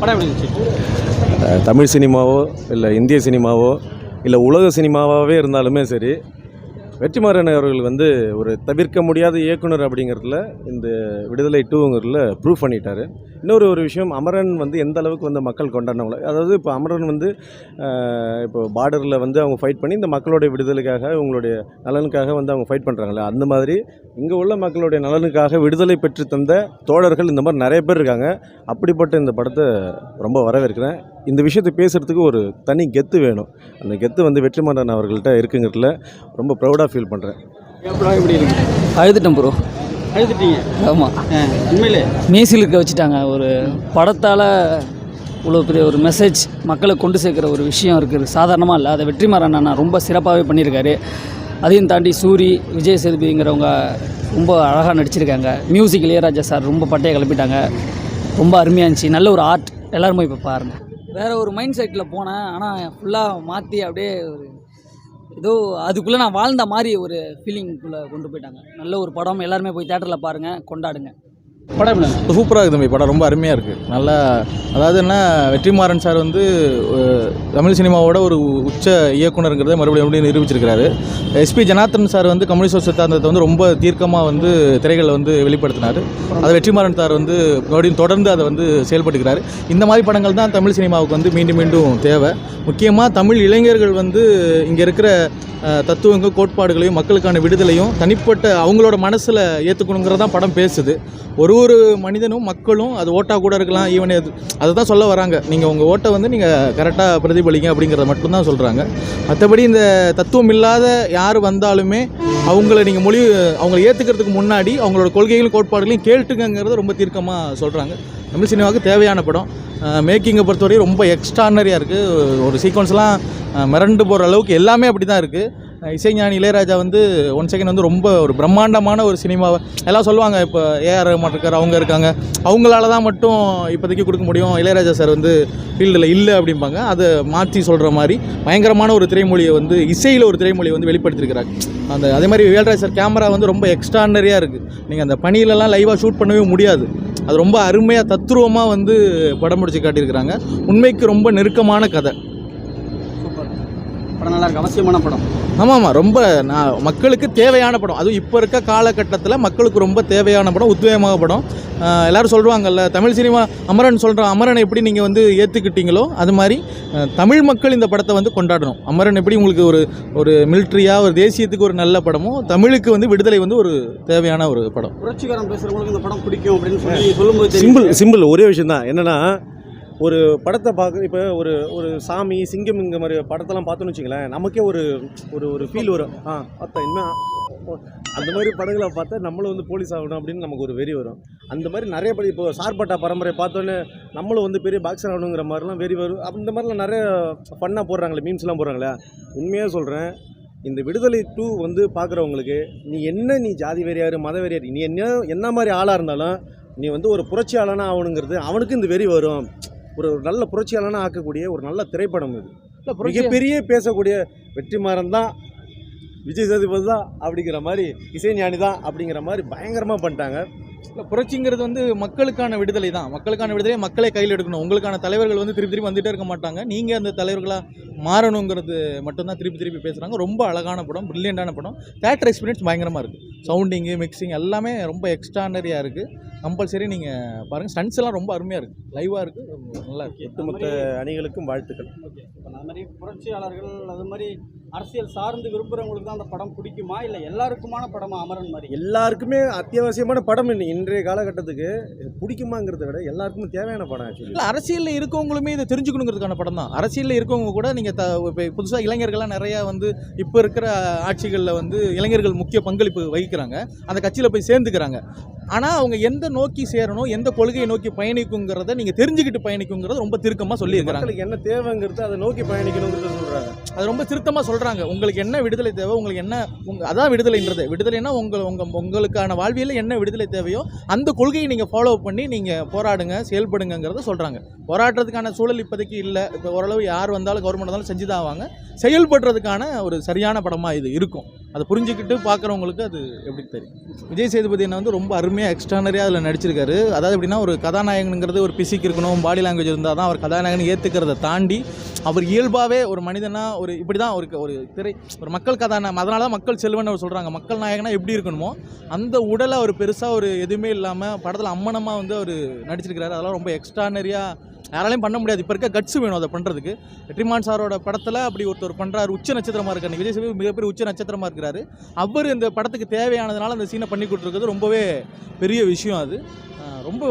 படம் எப்படி இருந்துச்சு? தமிழ் சினிமாவோ இல்லை இந்திய சினிமாவோ இல்லை உலக சினிமாவாகவே இருந்தாலுமே சரி வெற்றிமாறன் அவர்கள் வந்து ஒரு தவிர்க்க முடியாத இயக்குனர் அப்படிங்கிறதுல இந்த விடுதலை டூங்கிறதுல ப்ரூவ் பண்ணிட்டார். இன்னொரு ஒரு விஷயம் அமரன் வந்து எந்த அளவுக்கு வந்து மக்கள் கொண்டாடினவங்கள அதாவது இப்போ அமரன் வந்து இப்போ பார்டரில் வந்து அவங்க ஃபைட் பண்ணி இந்த மக்களுடைய விடுதலைக்காக இவங்களுடைய நலனுக்காக வந்து அவங்க ஃபைட் பண்ணுறாங்களே அந்த மாதிரி இங்கே உள்ள மக்களுடைய நலனுக்காக விடுதலை பெற்று தந்த தோழர்கள் இந்த மாதிரி நிறைய பேர் இருக்காங்க. அப்படிப்பட்ட இந்த படத்தை ரொம்ப வரவேற்கிறேன். இந்த விஷயத்தை பேசுகிறதுக்கு ஒரு தனி கெத்து வேணும். அந்த கெத்து வந்து வெற்றிமாறன் அவர்கள்ட்ட இருக்குங்கிறதுல ரொம்ப ப்ரௌடாக ஃபீல் பண்ணுறேன் அழுதுட்டேன் ப்ரோ அழுதுட்டீங்க? ஆமாம் உண்மையிலே? மீசில் இருக்க வச்சுட்டாங்க. ஒரு படத்தால் இவ்வளோ பெரிய ஒரு மெசேஜ் மக்களுக்கு கொண்டு சேர்க்குற ஒரு விஷயம் இருக்குது. சாதாரணமாக இல்லை. அதை வெற்றிமாறன் அண்ணா ரொம்ப சிறப்பாகவே பண்ணியிருக்காரு. அதையும் தாண்டி சூரி விஜய் சேதுபதிங்கிறவங்க ரொம்ப அழகாக நடிச்சிருக்காங்க. மியூசிக் இளையராஜா சார் ரொம்ப பட்டையை கிளப்பிட்டாங்க. ரொம்ப அருமையாக இருந்துச்சு. நல்ல ஒரு ஆர்ட் எல்லாருமே இப்போ பாருங்கள் வேறு ஒரு மைண்ட் செட்டில் போனேன். ஆனால் ஃபுல்லாக மாற்றி அப்படியே ஒரு ஏதோ அதுக்குள்ளே நான் வாழ்ந்த மாதிரி ஒரு ஃபீலிங்குள்ளே கொண்டு போயிட்டாங்க. நல்ல ஒரு படம். எல்லாருமே போய் தேட்டரில் பாருங்கள் கொண்டாடுங்க. படம் எப்படி சூப்பராக இருக்குது தம்பி படம் ரொம்ப அருமையாக இருக்குது நல்லா அதாவது என்ன வெற்றிமாறன் சார் வந்து தமிழ் சினிமாவோட ஒரு உச்ச இயக்குனருங்கிறத மறுபடியும் மறுபடியும் நிரூபிச்சிருக்கிறாரு. எஸ்பி ஜனார்த்தன் சார் வந்து கம்யூனிஸ்ட் சித்தாந்தத்தை வந்து ரொம்ப தீர்க்கமாக வந்து திரைகளில் வந்து வெளிப்படுத்தினார். அதை வெற்றிமாறன் சார் வந்து மறுபடியும் தொடர்ந்து அதை வந்து செயல்பட்டுக்கிறாரு. இந்த மாதிரி படங்கள் தான் தமிழ் சினிமாவுக்கு வந்து மீண்டும் மீண்டும் தேவை. முக்கியமாக தமிழ் இளைஞர்கள் வந்து இங்கே இருக்கிற தத்துவங்கள் கோட்பாடுகளையும் மக்களுக்கான விடுதலையும் தனிப்பட்ட அவங்களோட மனசில் ஏற்றுக்கணுங்கிறது தான் படம் பேசுது. ஒரு ஒரு மனிதனும் மக்களும் அது ஓட்டாக கூட இருக்கலாம் ஈவன் அது அதை தான் சொல்ல வராங்க. நீங்கள் உங்கள் ஓட்டை வந்து நீங்கள் கரெக்டாக பிரதிபலிங்க அப்படிங்கிறத மட்டும்தான் சொல்கிறாங்க மற்றபடி இந்த தத்துவம் இல்லாத யார் வந்தாலுமே அவங்கள நீங்கள் மொழி அவங்கள ஏற்றுக்கிறதுக்கு முன்னாடி அவங்களோட கொள்கைகளும் கோட்பாடுகளையும் கேட்டுக்கங்கிறத ரொம்ப தீர்க்கமாக சொல்கிறாங்க தமிழ் சினிமாவுக்கு தேவையான படம். மேக்கிங்கை பொறுத்தவரையும் ரொம்ப எக்ஸ்ட்ரானரியாக இருக்குது ஒரு சீக்வன்ஸ்லாம் மிரண்டு போகிற அளவுக்கு எல்லாமே அப்படி தான் இருக்குது இசைஞானி இளையராஜா வந்து ஒன் செகண்ட் வந்து ரொம்ப ஒரு பிரம்மாண்டமான ஒரு சினிமாவை எல்லாம் சொல்லுவாங்க. இப்போ ஏஆர் ரஹ்மான் இருக்கார் அவங்க இருக்காங்க. அவங்களால தான் மட்டும் இப்போதைக்கு கொடுக்க முடியும். இளையராஜா சார் வந்து ஃபீல்டில் இல்லை அப்படிம்பாங்க. அதை மாற்றி சொல்கிற மாதிரி பயங்கரமான ஒரு திரைமொழியை வந்து இசையில் ஒரு திரைமொழியை வந்து வெளிப்படுத்திருக்கிறாங்க அந்த அதே மாதிரி வேல்ராஜ் சார் கேமரா வந்து ரொம்ப எக்ஸ்ட்ரானரியாக இருக்குது நீங்கள் அந்த பணியிலலாம் லைவாக ஷூட் பண்ணவே முடியாது. அது ரொம்ப அருமையாக தத்துருவமாக வந்து படம் பிடிச்சி காட்டியிருக்கிறாங்க. உண்மைக்கு ரொம்ப நெருக்கமான கதை. படம் நல்லா இருக்கு. அவசியமான படம். ஆமாம் ஆமாம் ரொம்ப நான் மக்களுக்கு தேவையான படம். அதுவும் இப்போ இருக்க காலகட்டத்தில் மக்களுக்கு ரொம்ப தேவையான படம் உத்வேகமாக படம். எல்லாரும் சொல்லுவாங்கல்ல தமிழ் சினிமா அமரன் சொல்கிறோம் அமரனை எப்படி நீங்கள் வந்து ஏற்றுக்கிட்டீங்களோ அது மாதிரி தமிழ் மக்கள் இந்த படத்தை வந்து கொண்டாடணும். அமரன் எப்படி உங்களுக்கு ஒரு ஒரு மிலிட்ரியாக ஒரு தேசியத்துக்கு ஒரு நல்ல படமோ தமிழுக்கு வந்து விடுதலை வந்து ஒரு தேவையான ஒரு படம். புரட்சிகரம் பேசுறவங்களுக்கு இந்த படம் பிடிக்கும் அப்படின்னு சொல்லி சொல்லும்போது. சிம்பிள் சிம்பிள் ஒரே விஷயம் தான் என்னன்னா ஒரு படத்தை பார்க்க இப்போ ஒரு ஒரு சாமி சிங்கம் இந்த மாதிரி படத்தெல்லாம் பார்த்தோன்னு வச்சுங்களேன் நமக்கே ஒரு ஒரு ஒரு ஃபீல் வரும். ஆ பார்த்தா இன்னும் அந்த மாதிரி படங்களை பார்த்தா நம்மளும் வந்து போலீஸ் ஆகணும் அப்படின்னு நமக்கு ஒரு வெறி வரும். அந்த மாதிரி நிறைய படம் இப்போ சார்பட்டா பரம்பரை பார்த்தோன்னே நம்மளும் வந்து பெரிய பாக்ஸர் ஆகணுங்கிற மாதிரிலாம் வெறி வரும். அந்த மாதிரிலாம் நிறைய ஃபன்னாக போடுறாங்களே மீம்ஸ்லாம் போடுறாங்களே. உண்மையாக சொல்கிறேன் இந்த விடுதலை டூ வந்து பார்க்குறவங்களுக்கு நீ என்ன நீ ஜாதி வெறியாரு மத வெறியாரு நீ என்ன என்ன மாதிரி ஆளாக இருந்தாலும் நீ வந்து ஒரு புரட்சியாளனாக ஆகணுங்கிறது அவனுக்கு இந்த வெறி வரும். ஒரு ஒரு நல்ல புரட்சியாளனாக ஆக்கக்கூடிய ஒரு நல்ல திரைப்படம் இது. மிகப்பெரிய பேசக்கூடிய வெற்றிமாறன் தான் விஜய் சேதுபதி தான் அப்படிங்கிற மாதிரி இசைஞானி தான் அப்படிங்கிற மாதிரி பயங்கரமாக பண்ணிட்டாங்க. இல்லை புரட்சிங்கிறது வந்து மக்களுக்கான விடுதலை தான். மக்களுக்கான விடுதலை மக்களே கையில் எடுக்கணும். உங்களுக்கான தலைவர்கள் வந்து திருப்பி திருப்பி வந்துட்டே இருக்க மாட்டாங்க. நீங்கள் அந்த தலைவர்களாக மாறணுங்கிறது மட்டும்தான் திருப்பி திருப்பி பேசுகிறாங்க ரொம்ப அழகான படம் ப்ரில்லியண்டான படம். தேட்டர் எக்ஸ்பீரியன்ஸ் பயங்கரமாக இருக்குது சவுண்டிங்கு மிக்சிங் எல்லாமே ரொம்ப எக்ஸ்ட்ரானரியாக இருக்குது கம்பல்சரி நீங்கள் பாருங்கள் ஸ்டன்ஸ் எல்லாம் ரொம்ப அருமையாக இருக்குது லைவாக இருக்குது நல்லா இருக்குது ஒட்டுமொத்த அணிகளுக்கும் வாழ்த்துக்கள். ஓகே. இப்போ அந்த மாதிரி புரட்சியாளர்கள் அது மாதிரி அரசியல் சார்ந்து விரும்புகிறவங்களுக்கு தான் அந்த படம் பிடிக்குமா? இல்லை எல்லாருக்குமான படமா அமரன் மாதிரி? எல்லாருக்குமே அத்தியாவசியமான படம் இன்னி- இன்றைய காலகட்டத்துக்கு பிடிக்குமாங்கிறத விட எல்லாருக்குமே தேவையான படம் ஆக்சுவலி இல்லை அரசியலில் இருக்கவங்களுமே இதை தெரிஞ்சுக்கணுங்கிறதுக்கான படம் தான். அரசியலில் இருக்கவங்க கூட நீங்கள் த இப்போ புதுசாக இளைஞர்கள்லாம் நிறையா வந்து இப்போ இருக்கிற ஆட்சிகளில் வந்து இளைஞர்கள் முக்கிய பங்களிப்பு வகிக்கிறாங்க. அந்த கட்சியில் போய் சேர்ந்துக்கிறாங்க. ஆனால் அவங்க எந்த நோக்கி சேரணும் எந்த கொள்கையை நோக்கி பயணிக்குங்கிறத நீங்கள் தெரிஞ்சுக்கிட்டு பயணிக்குங்கிறத ரொம்ப திருக்கமாக சொல்லியிருக்கிறாங்க. மக்களுக்கு என்ன தேவைங்கிறது அதை நோக்கி பயணிக்கணுங்கிறத சொல்கிறாங்க அது ரொம்ப திருத்தமாக சொல்கிறாங்க சொல்கிறாங்க உங்களுக்கு என்ன விடுதலை தேவை உங்களுக்கு என்ன உங்க அதான் விடுதலைன்றது. விடுதலைன்னா உங்கள் உங்கள் உங்களுக்கான வாழ்வியில் என்ன விடுதலை தேவையோ அந்த கொள்கையை நீங்கள் ஃபாலோ பண்ணி நீங்கள் போராடுங்க செயல்படுங்கிறத சொல்கிறாங்க போராடுறதுக்கான சூழல் இப்போதைக்கு இல்லை. இப்போ ஓரளவு யார் வந்தாலும் கவர்மெண்ட் வந்தாலும் செஞ்சு தான் ஆவாங்க. செயல்படுறதுக்கான ஒரு சரியான படமாக இது இருக்கும். அதை புரிஞ்சுக்கிட்டு பார்க்குறவங்களுக்கு அது எப்படி தெரியும். விஜய் சேதுபதி என்ன வந்து ரொம்ப அருமையாக எக்ஸ்ட்ரானரியாக அதில் நடிச்சிருக்காரு. அதாவது எப்படின்னா ஒரு கதாநாயகனுங்கிறது ஒரு பிசிக் இருக்கணும் பாடி லாங்குவேஜ் இருந்தால் தான் அவர் கதாநாயகன் ஏற்றுக்கிறத தாண்டி அவர் இயல்பாகவே ஒரு மனிதனா ஒரு இப்படி தான் ஒரு ஒரு திரை ஒரு மக்கள் கதாநாயகம் அதனால தான் மக்கள் செல்வன் அவர் சொல்கிறாங்க மக்கள் நாயகனாக எப்படி இருக்கணுமோ அந்த உடலை அவர் பெருசாக ஒரு எதுவுமே இல்லாமல் படத்தில் அம்மனமாக வந்து அவர் நடிச்சிருக்கிறாரு. அதெல்லாம் ரொம்ப எக்ஸ்ட்ரானரியாக யாராலையும் பண்ண முடியாது. இப்போ இருக்க கட்ஸ் வேணும் அதை பண்ணுறதுக்கு வெற்றிமான் சாரோட படத்தில் அப்படி ஒருத்தர் பண்ணுறாரு உச்ச நட்சத்திரமாக இருக்காரு. விஜய் சேவி மிகப்பெரிய உச்ச நட்சத்திரமாக இருக்கிறாரு. அவர் இந்த படத்துக்கு தேவையானதுனால அந்த சீனை பண்ணி கொடுத்துருக்கிறது ரொம்பவே பெரிய விஷயம் அது. ரொம்ப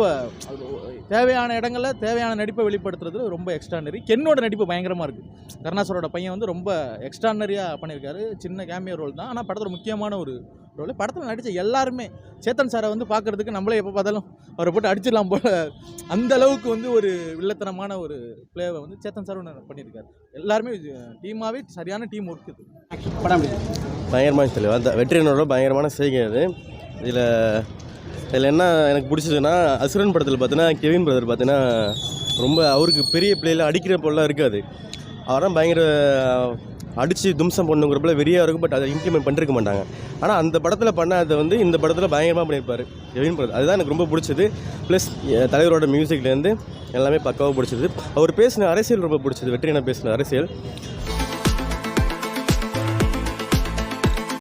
தேவையான இடங்களில் தேவையான நடிப்பை வெளிப்படுத்துறது ரொம்ப எக்ஸ்ட்ரானரி கென்னோட நடிப்பு பயங்கரமாக இருக்குது கருணாசரோட பையன் வந்து ரொம்ப எக்ஸ்ட்ரானரியாக பண்ணியிருக்காரு. சின்ன கேமியோ ரோல் தான். ஆனால் படத்தில் முக்கியமான ஒரு ரோல் படத்தில் நடித்த எல்லாருமே சேத்தன் சாரை வந்து பார்க்குறதுக்கு நம்மளே எப்போ பார்த்தாலும் அவரை போட்டு அடிச்சிடலாம் போல. அந்த அளவுக்கு வந்து ஒரு வில்லத்தனமான ஒரு பிளேவை வந்து சேத்தன் சார் ஒன்று பண்ணியிருக்காரு. எல்லாருமே டீமாகவே சரியான டீம் ஒர்க் இது. படம்? பயங்கரமான தெளிவு அந்த வெற்றியனோட பயங்கரமான செய்கை அது. இதில் இதில் என்ன எனக்கு பிடிச்சதுன்னா அசுரன் படத்தில் பார்த்தீங்கன்னா கெவின் பிரதர் பார்த்தீங்கன்னா ரொம்ப அவருக்கு பெரிய பிள்ளைல அடிக்கிற போலாம் இருக்காது. அவரெல்லாம் பயங்கர அடித்து தும்சம் பண்ணுங்கிறப்பல வெறியாக இருக்கும் பட் அதை இம்ப்ளிமெண்ட் பண்ணிருக்க மாட்டாங்க. ஆனால் அந்த படத்தில் பண்ண அதை வந்து இந்த படத்தில் பயங்கரமாக பண்ணியிருப்பார் கெவின் பிரதர் அதுதான் எனக்கு ரொம்ப பிடிச்சது. ப்ளஸ் தலைவரோட மியூசிக்லேருந்து எல்லாமே பக்காவாக பிடிச்சது. அவர் பேசின அரசியல் ரொம்ப பிடிச்சது. என்ன பேசின அரசியல்.